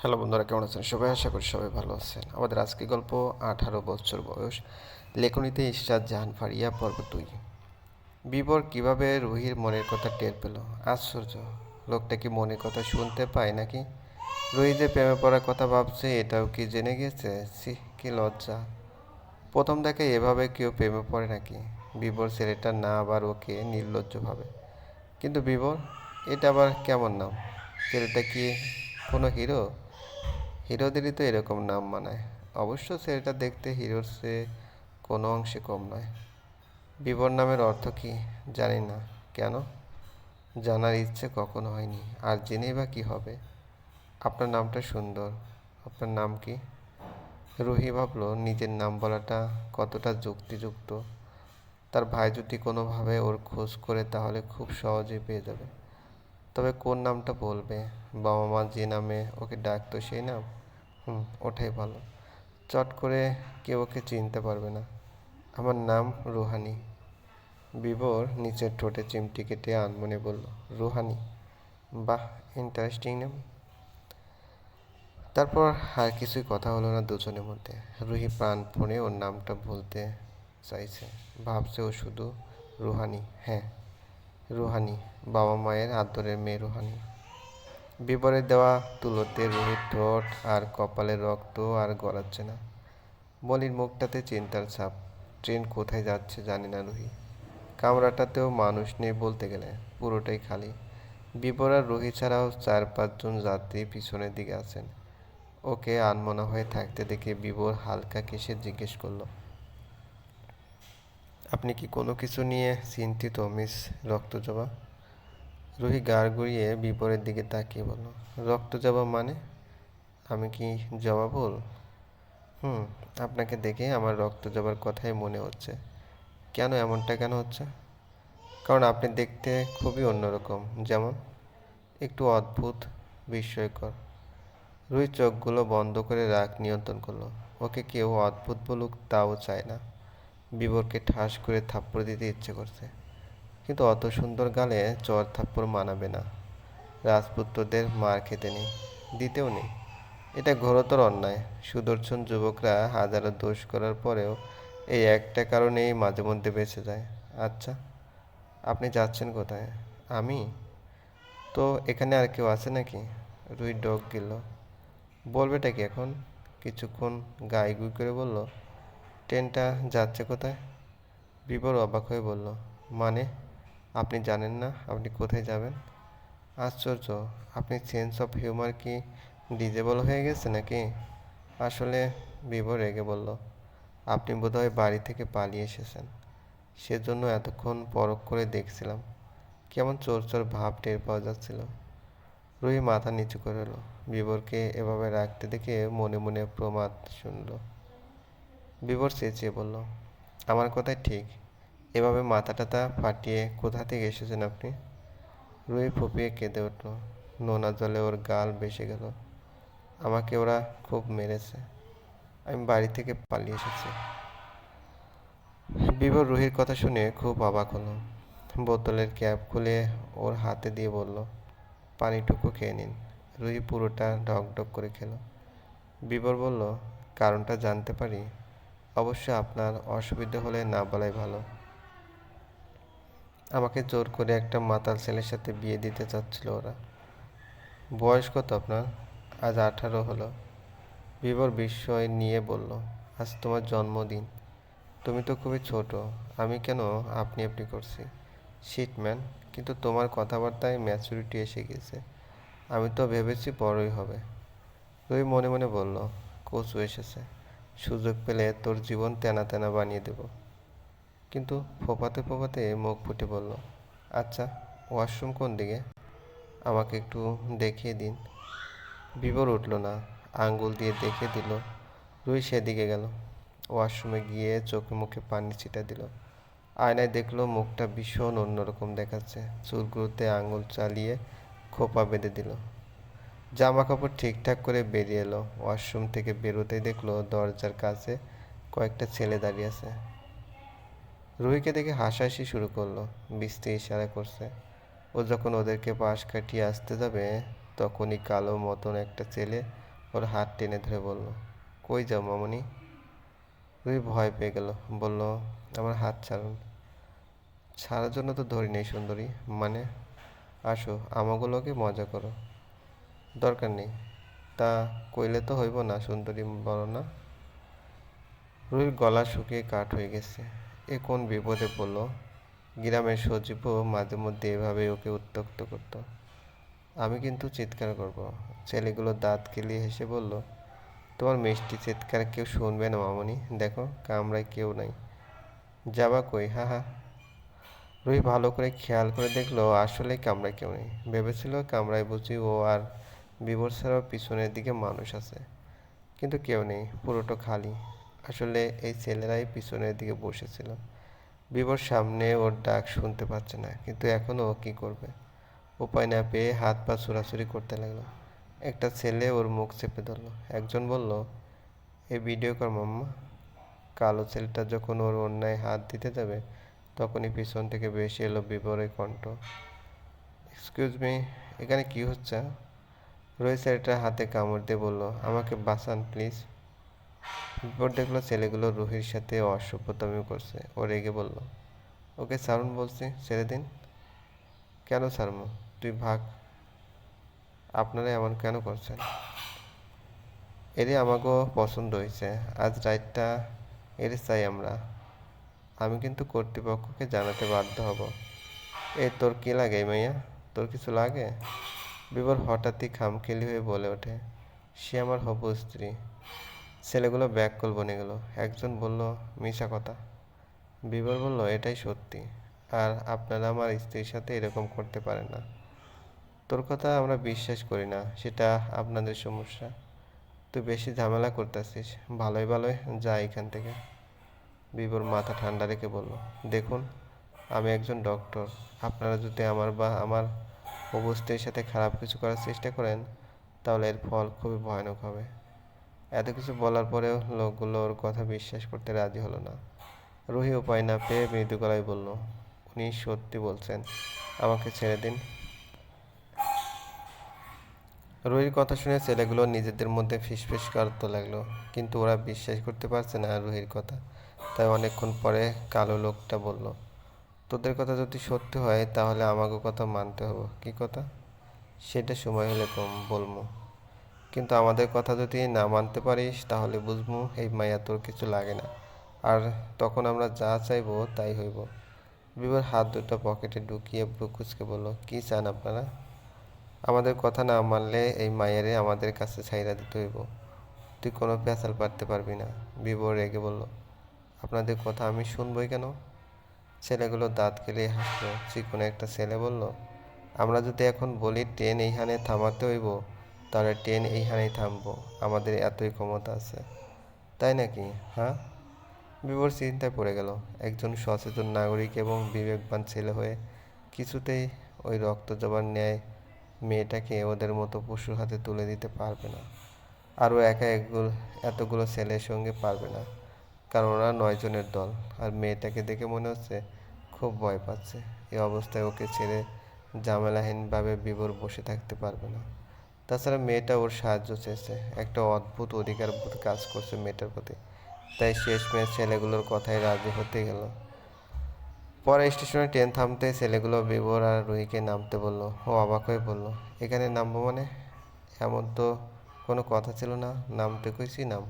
Hello বন্ধুরা, কেমন আছেন? সবাই আশা করি সবাই ভালো আছেন। আমাদের আজকে গল্প, আঠারো বছর বয়স। লেখনীতে ইশরাত জাহান ফারিয়া পর্ব দুই। বিবর কীভাবে রুহির মনের কথা টের পেল? আশ্চর্য। লোকটা কি মনের কথা শুনতে পায় নাকি? রুহি যে প্রেমে পড়ার কথা ভাবছে, এটাও কি জেনে গেছে? সি কি লজ্জা। প্রথম দেখে এভাবে কেউ প্রেমে পড়ে নাকি? বিবর ছেলেটার না আবার ওকে নির্লজ্জ ভাবে কিন্তু বিবর, এটা আবার কেমন নাম? ছেলেটা কি কোনো হিরো? হিরোদেরই তো এরকম নাম মানায়। অবশ্য ছেলেটা দেখতে হিরোর সে কোনো অংশে কম নয়। বিবর নামের অর্থ কি জানি না। কেন? জানার ইচ্ছে কখনো হয়নি। আর জেনেই বা কী হবে? আপনার নামটা সুন্দর। আপনার নাম কি? রুহি ভাবলো, নিজের নাম বলাটা কতটা যুক্তিযুক্ত। তার ভাই যদি কোনোভাবে ওর খোঁজ করে তাহলে খুব সহজেই পেয়ে যাবে। তবে কোন নামটা বলবে? বাবা মা যে নামে ওকে ডাকতো সেই নাম? হুম ওটাই ভালো। চট করে কেউ ওকে চিনতে পারবে না। আমার নাম রুহানি। বিবর নিচের ঠোঁটে চিমটি কেটে আনমনে বলল, রুহানি, বাহ ইন্টারেস্টিং নাম তারপর আর কিছুই কথা হলো না দুজনের মধ্যে। রুহি প্রাণ ফোনে ওর নামটা বলতে চাইছে। ভাবছে ও শুধু রুহানি। হ্যাঁ রুহানি বাবা মায়ের আদরের মেয়ে রুহানি। বিবরের দেওয়া তুলোতে রুহির ঠোঁট আর কপালের রক্ত আর গড়াচ্ছে না। মলির মুখটাতে চিন্তার ছাপ। ট্রেন কোথায় যাচ্ছে জানি না রুহি। কামরাটাতেও মানুষ নেই বলতে গেলে, পুরোটাই খালি। বিবর আর রুহি ছাড়াও চার পাঁচজন যাত্রী পিছনের দিকে আছেন। ওকে আনমনা হয়ে থাকতে দেখে বিবর হালকা কেসে জিজ্ঞেস করল, আপনি কি কোনো কিছু নিয়ে চিন্তিত, মিস রক্তজবা? রুহি গাড় গড়িয়ে বিপরের দিকে তাকিয়ে বলল রক্তজবা মানে? আমি কি জবা বল হুম, আপনাকে দেখে আমার রক্তজবার কথাই মনে হচ্ছে। কেন এমনটা কেন হচ্ছে? কারণ আপনি দেখতে খুবই অন্যরকম। যেমন, একটু অদ্ভুত, বিস্ময়কর। রুই চোখগুলো বন্ধ করে রাগ নিয়ন্ত্রণ করল। ওকে কেউ অদ্ভুত বলুক তাও চায় না। বিবরকে ঠাস করে থাপ্পড় দিতে ইচ্ছে করছে। কিন্তু অত সুন্দর গালে চর থাপ্পড় মানাবে না। রাজপুত্রদের মার খেতে নেই, দিতেও নেই। এটা ঘোরতর অন্যায়। সুদর্শন যুবকরা হাজারো দোষ করার পরেও এই একটা কারণেই মাঝে মধ্যে বেঁচে যায়। আচ্ছা আপনি যাচ্ছেন কোথায়? আমি? তো এখানে আর কেউ আছে নাকি? রুই ডগ গেল। বলবেটা কি এখন? কিছুক্ষণ গাই গুই করে বলল, ট্রেনটা যাচ্ছে কোথায়? বিবর অবাক হয়ে বলল মানে? আপনি জানেন না আপনি কোথায় যাবেন? আশ্চর্য, আপনি সেন্স অফ হিউমার কি ডিজেবল হয়ে গেছে নাকি? আসলে বিবর রেগে বলল, আপনি বোধহয় বাড়ি থেকে পালিয়ে এসেছেন। সেজন্য এতক্ষণ পরখ করে দেখছিলাম। কেমন চোর চোর ভাব টের পাওয়া যাচ্ছিল। রুহি মাথা নিচু করে এলো। বিবরকে এভাবে রাখতে দেখে মনে মনে প্রমাদ শুনল। বিবর চেঁচিয়ে বলল, আমার কথাই ঠিক। এভাবে মাথা টাথা ফাটিয়ে কোথা থেকে এসেছেন আপনি? রুই ফুপিয়ে কেঁদে উঠল। নোনা জলে ওর গাল বেসে গেল। আমাকে ওরা খুব মেরেছে। আমি বাড়ি থেকে পালিয়ে এসেছি। বিবর রুহির কথা শুনে খুব অবাক হলো। বোতলের ক্যাপ খুলে ওর হাতে দিয়ে বলল, পানিটুকু খেয়ে নিন। রুহি পুরোটা ঢক ঢক করে খেলো। বিবর বলল, কারণটা জানতে পারি? অবশ্য আপনার অসুবিধা হলে না বলাই ভালো। আমাকে জোর করে একটা মাতাল ছেলের সাথে বিয়ে দিতে চাচ্ছিল ওরা। বয়স কত আপনার? আজ আঠারো হলো। বিবর বিস্ময় নিয়ে বলল, আজ তোমার জন্মদিন। তুমি তো খুবই ছোট। আমি কেন আপনি আপনি করছি? শিট ম্যান কিন্তু তোমার কথাবার্তায় ম্যাচুরিটি এসে গেছে। আমি তো ভেবেছি বড়ই হবে। রুই মনে মনে বলল, কচু এসেছে। সুযোগ পেলে তোর জীবন তেনা তেনা বানিয়ে দেব। কিন্তু ফোপাতে ফোপাতে মুখ ফুটে বলল আচ্ছা ওয়াশরুম কোন দিকে? আমাকে একটু দেখিয়ে দিন। বিবর উঠল না, আঙ্গুল দিয়ে দেখে দিল রুই সেদিকে গেল। ওয়াশরুমে গিয়ে চোখে মুখে পানি ছিটা দিল। আয়নায় দেখল মুখটা ভীষণ অন্যরকম দেখাচ্ছে। চুলগুলোতে আঙুল চালিয়ে খোপা বেঁধে দিল। জামা কাপড় ঠিকঠাক করে বেরিয়ে এলো। ওয়াশরুম থেকে বেরোতেই দেখল দরজার কাছে কয়েকটা ছেলে দাঁড়িয়ে আছে। রুহিকে দেখে হাসাহাসি শুরু করল। বিস্তি ইশারা করছে। ও যখন ওদেরকে পাশ কাটিয়ে আসতে যাবে, তখনই কালো মতন একটা ছেলে ওর হাত টেনে ধরে বলল, কই যাও মামনি? রুহি ভয় পেয়ে গেল, বলল, আমার হাত ছাড়ুন। ছাড়ার জন্য তো ধরি নেই সুন্দরী। মানে আসো, আমাগুলোকে মজা করো। দরকার নেই। তা কইলে তো হইব না সুন্দরী, বলো না? রুহির গলা শুকিয়ে কাঠ হয়ে গেছে। এ কোন বিপদে পড়ল? গ্রামের সজীবও মাঝে মধ্যে এভাবে ওকে উত্তক্ত করত। আমি কিন্তু চিৎকার করব। ছেলেগুলো দাঁত কেলিয়ে হেসে বলল, তোমার মিষ্টি চিৎকার কেউ শুনবে না মামনি। দেখো কামরায় কেউ নাই। যাবা কই? হা হা। রুহি ভালো করে খেয়াল করে দেখল, আসলে কামরায় কেউ নেই। ভেবেছিল কামরায় বুঝি ও আর বিবর পিছনের দিকে মানুষ আছে। কিন্তু কেউ নেই, পুরোটা খালি। আসলে এই ছেলেরাই পিছনের দিকে বসেছিল। বিবর সামনে ওর ডাক শুনতে পাচ্ছে না, কিন্তু এখনও ও কী করবে? উপায় না পেয়ে হাত পা ছোড়াছুড়ি করতে লাগল। একটা ছেলে ওর মুখ চেপে ধরলো। একজন বলল, এ ভিডিও কর মাম্মা। কালো ছেলেটা যখন ওর অন্যায় হাত দিতে যাবে, তখনই পিছন থেকে বেশি এলো বিবরের কণ্ঠ। এক্সকিউজ মি এখানে কি হচ্ছে? রোহিত ছেলেটা হাতে কামড় দিয়ে বলল, আমাকে বাঁচান প্লিজ বিপদ দেখল ছেলেগুলো রুহির সাথে অসভ্যতামি করছে। ও রেগে বলল, ওকে সারুন বলছি, ছেড়ে দিন? কেন সারমু? তুই ভাগ। আপনারা এমন কেন করছেন? এরই আমাকেও পছন্দ হয়েছে আজ রাইটটা এর চাই আমরা। আমি কিন্তু কর্তৃপক্ষকে জানাতে বাধ্য হব। এই তোর কী লাগে মাইয়া? তোর কিছু লাগে? বিবর হঠাৎই খামখেলি হয়ে বলে ওঠে, সে আমার হবু স্ত্রী। ছেলেগুলো ব্যাককল বনে গেল। একজন বলল, মিশা কথা। বিবর বলল, এটাই সত্যি। আর আপনারা আমার স্ত্রীর সাথে এরকম করতে পারেন না। তোর কথা আমরা বিশ্বাস করি না, সেটা আপনাদের সমস্যা। তুই বেশি ঝামেলা করতেছিস। ভালোই ভালোই, যা এখান থেকে। বিবর মাথা ঠান্ডা রেখে বলল, দেখুন, আমি একজন ডক্টর। আপনারা যদি আমার বা আমার অবস্থার সাথে খারাপ কিছু করার চেষ্টা করেন, তাহলে এর ফল খুবই ভয়ানক হবে। এত কিছু বলার পরেও লোকগুলো ওর কথা বিশ্বাস করতে রাজি হলো না। রুহি উপায় না পেয়ে মৃদু গলায় বলল, উনি সত্যি বলছেন, আমাকে ছেড়ে দিন। রুহির কথা শুনে ছেলেগুলো নিজেদের মধ্যে ফিসফিস করতে লাগল, কিন্তু ওরা বিশ্বাস করতে পারছে না রুহির কথা। তাই অনেকক্ষণ পরে কালো লোকটা বলল, তোদের কথা যদি সত্যি হয়, তাহলে আমাকে কথা মানতে হবে। কি কথা? সেটা সময় হলে কম বলব। কিন্তু আমাদের কথা যদি না মানতে পারিস, তাহলে বুঝব এই মায়া তোর কিছু লাগে না। আর তখন আমরা যা চাইব তাই হইব। বিবার হাত দুটো পকেটে ঢুকিয়ে ব্রুকুচকে বলল, কি চান আপনারা? আমাদের কথা না মানলে এই মায়েরে আমাদের কাছে ছাইরা দিতে হইব। তুই কোনো পেঁচাল পারতে পারবি না। বিবর রেগে বলল, আপনাদের কথা আমি শুনবই কেন? ছেলেগুলো দাঁত কেলে হাসলো। চিকনে একটা ছেলে বলল, আমরা যদি এখন বলি ট্রেন এইখানে থামাতে হইব তাহলে ট্রেন এইখানেই থামবো। আমাদের এতই ক্ষমতা আছে। তাই নাকি? হ্যাঁ? বিবর চিন্তায় পড়ে গেল। একজন সচেতন নাগরিক এবং বিবেকবান ছেলে হয়ে কিছুতেই ওই রক্ত জবার ন্যায় মেয়েটাকে ওদের মতো পশুর হাতে তুলে দিতে পারবে না। আরও একা একগুলো, এতগুলো ছেলের সঙ্গে পারবে না। কারণ ওরা নয়জনের দল। আর মেয়েটাকে দেখে মনে হচ্ছে খুব ভয় পাচ্ছে। এই অবস্থায় ওকে ছেড়ে ঝামেলাহীনভাবে বিবর বসে থাকতে পারবে না। তাছাড়া মেয়েটা ওর সাহায্য চেয়েছে। একটা অদ্ভুত অধিকার কাজ করছে মেয়েটার প্রতি। তাই শেষ মেয়ে ছেলেগুলোর কথাই রাজি হতে গেল। পরে স্টেশনে ট্রেন থামতে ছেলেগুলো বিবর আর রুহিকে নামতে বলল। ও অবাক হয়ে বলল, এখানে নামবো মানে? এমন তো কোনো কথা ছিল না। নামতে কইছি নাম।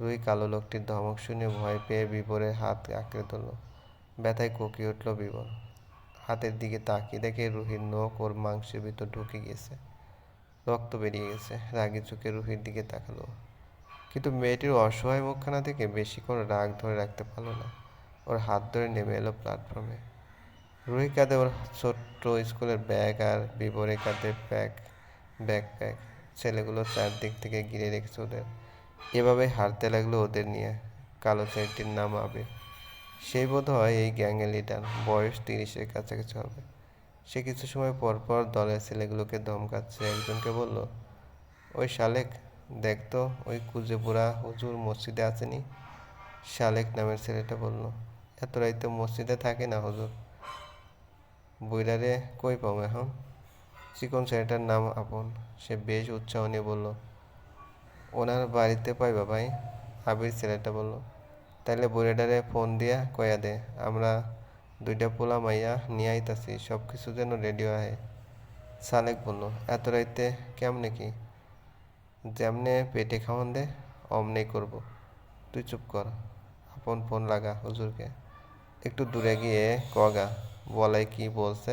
রুহি কালো লোকটির ধমক শুনে ভয় পেয়ে বিবরের হাত আঁকড়ে ধরল। ব্যথায় কোকি উঠল বিবর হাতের দিকে তাকিয়ে দেখে রুহির নখ ওর মাংসের ভিতর ঢুকে গিয়েছে। রক্ত বেরিয়ে গেছে, রাগি চোখে রুহির দিকে তাকালো। কিন্তু মেয়েটির অসহায় মুখখানা থেকে বেশিক্ষণ রাগ ধরে রাখতে পারল না। ওর হাত ধরে নেমে এলো প্ল্যাটফর্মে রুহি কাঁধে ওর ছোট্ট স্কুলের ব্যাগ আর বিবরে কাঁধে ব্যাগ ব্যাকপ্যাক ছেলেগুলো চারদিক থেকে ঘিরে রেখেছে ওদের। এভাবে হারতে লাগল ওদের নিয়ে। কালো ছেলেটির নাম আবির। সেই বোধ হয় এই গ্যাংয়ের লিডার বয়স তিরিশের কাছাকাছি হবে। সে কিছু সময় পর পর দলের ছেলেগুলোকে ধমকাচ্ছে একজনকে বলল, ওই শালেক, দেখ তো, ওই কুজেপুরা হুজুর মসজিদে আসেনি শালেক নামের ছেলেটা বলল এত রাইতে মসজিদে থাকে না হুজুর। বইরারে কই পাও এখন? চিকন ছেলেটার নাম আপন, সে বেশ উৎসাহ নিয়ে বলল, ওনার বাড়িতে পাইবা ভাই? আবির ছেলেটা বলল, তাইলে বুড়েডারে ফোন দিয়া কয়া দে, আমরা দুইটা পোলা মাইয়া নিয়ে আইতাছি সব কিছু যেন রেডি হয় সালেক বলল, এত রাইতে কেমনে কি? যেমনে পেটে খাওয়ান দে অমনেই করব। তুই চুপ কর, আপন ফোন লাগা হুজুরকে। একটু দূরে গিয়ে কগা, বলাই কি বলছে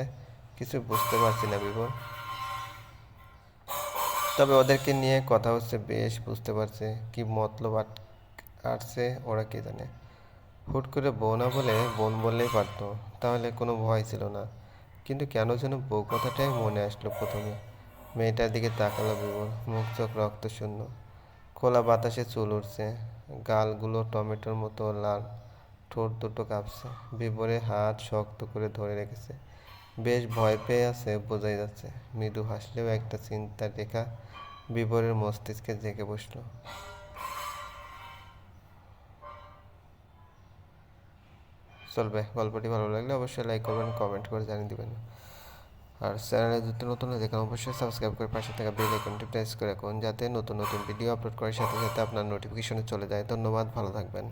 কিছু বুঝতে পারছি না বিবর তবে ওদেরকে নিয়ে কথা হচ্ছে, বেশ বুঝতে পারছে কি মতলব আট আসছে ওরা কে জানে। হুট করে বউ না বলে বোন বললেই পারতো, তাহলে কোনো ভয় ছিল না। কিন্তু কেন যেন বউ কথাটাই মনে আসলো প্রথমে। মেয়েটার দিকে তাকালো বিবর মুখ চোখ রক্ত শূন্য। খোলা বাতাসে চুল উঠছে গালগুলো টমেটোর মতো লাল, ঠোঁট দুটো কাঁপছে, বিবরে হাত শক্ত করে ধরে রেখেছে। বেশ ভয় পেয়ে আছে, বোঝাই যাচ্ছে। মৃদু হাসলেও একটা চিন্তার রেখা বিবরের মস্তিষ্কে জেগে বসল। চলবে। গল্পটি ভালো লাগলে অবশ্যই লাইক করবেন কমেন্ট করে জানিয়ে দেবেন। আর চ্যানেলে যদি নতুন হয়ে দেখেন অবশ্যই সাবস্ক্রাইব করে পাশে থাকা বেল আইকনটি প্রেস করে রাখুন, যাতে নতুন নতুন ভিডিও আপলোড করার সাথে সাথে আপনার নোটিফিকেশনে চলে যায়। ধন্যবাদ, ভালো থাকবেন।